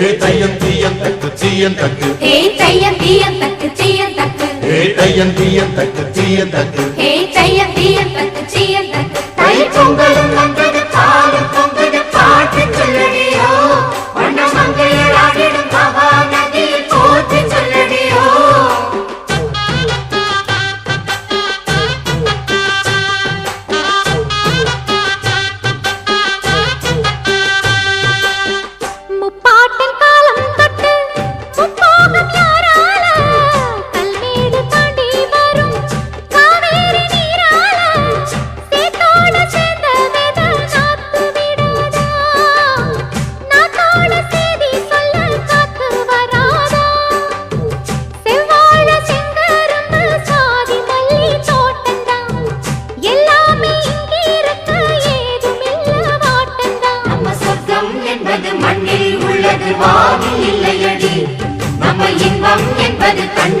தையம் தீயம் தக்கு சீயம் தக்கு. ஹே தையம் தீயம் தக்கு சீயம் தக்கு. ஹே தையம் தீயம் தக்கு சீயம் தக்கு. ஹே தையம் தீயம் தக்கு சீயம் தக்கு. தை பொங்கலும் என்பது வாதி இல்லையடி. நம்ம இன்பம் என்பது தன்